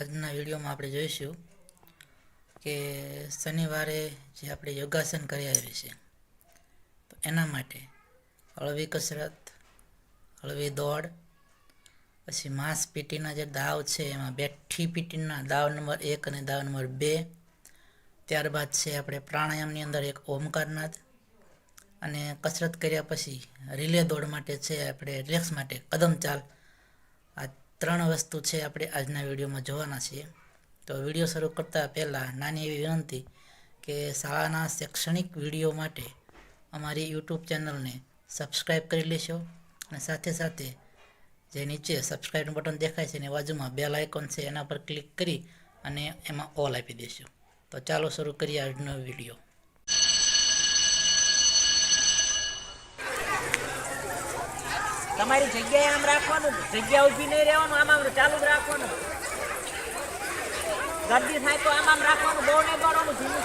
આજના વિડીયોમાં આપણે જોઈશું કે શનિવારે જે આપણે યોગાસન કરી આવી છે, તો એના માટે હળવી કસરત, હળવી દોડ, પછી માંસ પીટીના જે દાવ છે, એમાં બેઠી પીટીના દાવ નંબર એક અને દાવ નંબર બે, ત્યારબાદ છે આપણે પ્રાણાયામની અંદર એક ઓમકારનાથ અને કસરત કર્યા પછી રિલે દોડ માટે છે આપણે રિલેક્સ માટે કદમ ચાલ આ ત્રણ વસ્તુ છે આપણે આજના વિડીયોમાં જોવાના છીએ. તો વીડિયો શરૂ કરતાં પહેલાં નાની એવી વિનંતી કે શાળાના શૈક્ષણિક વીડિયો માટે અમારી યુટ્યુબ ચેનલને સબસ્ક્રાઈબ કરી લેશો અને સાથે સાથે જે નીચે સબસ્ક્રાઈબનું બટન દેખાય છે એની બાજુમાં બેલ આઇકોન છે એના પર ક્લિક કરી અને એમાં ઓલ આપી દેશો. તો ચાલો શરૂ કરીએ આજનો વીડિયો. તમારી જગ્યાએ આમ રાખવાનું? જગ્યા ઊભી નહીં રહેવાનું, આમ આમ ચાલુ જ રાખવાનું. ગરદી થાય તો આમ આમ રાખવાનું, બહુ નહીં દોડવાનું ધીમું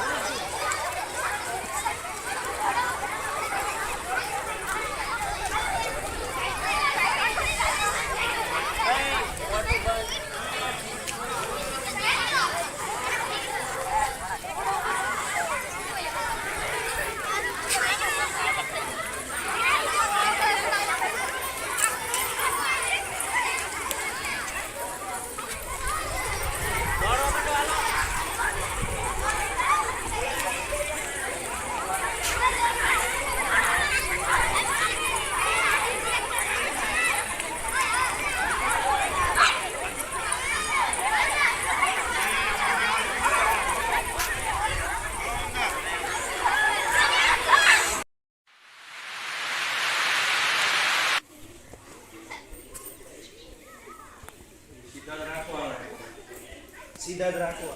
સીધા જ રાખો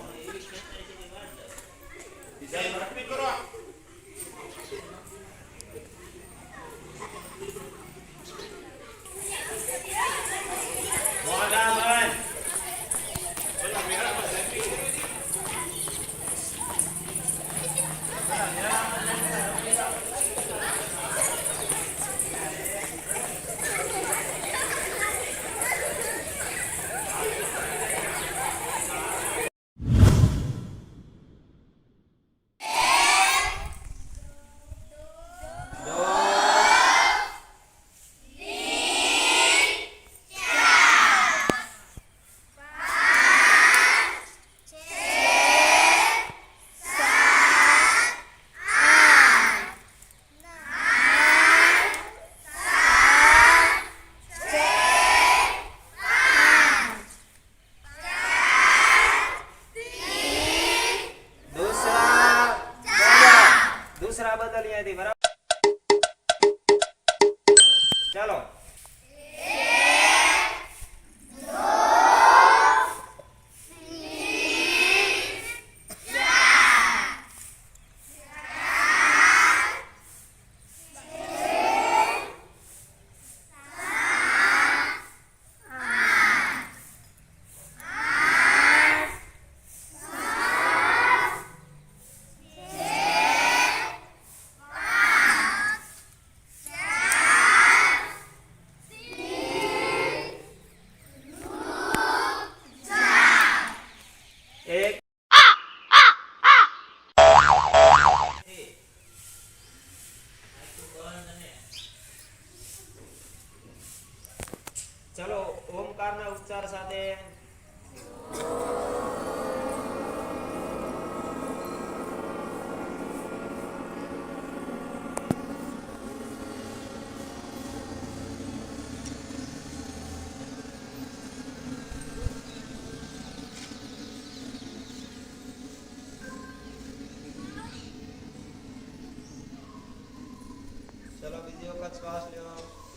દૂસરા de ¿verdad? ચલો ઓમકારના ઉચ્ચાર સાથે. ચલો બીજી વખત શ્વાસ લ્યો.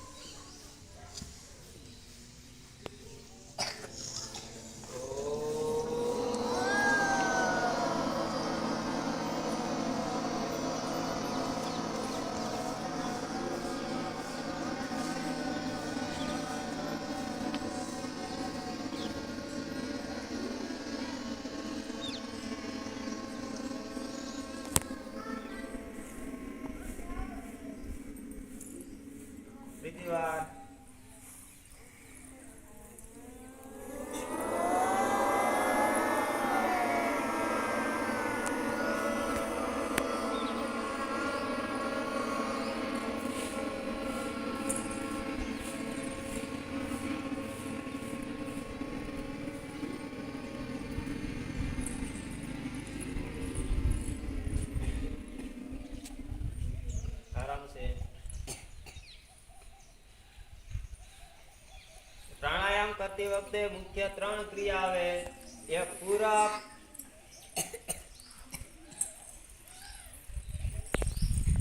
કરતી વખતે મુખ્ય ત્રણ ક્રિયા આવે. એક પૂરક.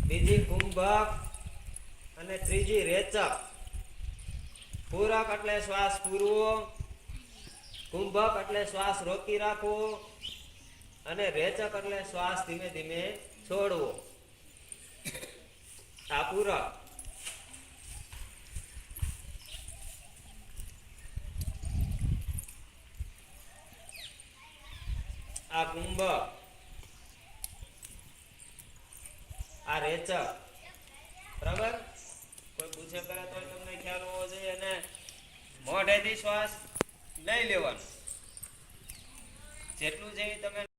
બીજી કુંભક. અને ત્રીજી રેચક. પૂરક એટલે શ્વાસ પૂરવો. કુંભક એટલે શ્વાસ રોકી રાખવો. અને રેચક એટલે શ્વાસ ધીમે ધીમે છોડવો. આ પૂરક. આ કુંભ, આ રેચક. બરાબર? કોઈ પૂછે કરે તો તમને ખ્યાલ હોવો જોઈએ અને મોઢેથી શ્વાસ લઈ લેવાનો. જેટલું જેવી તમે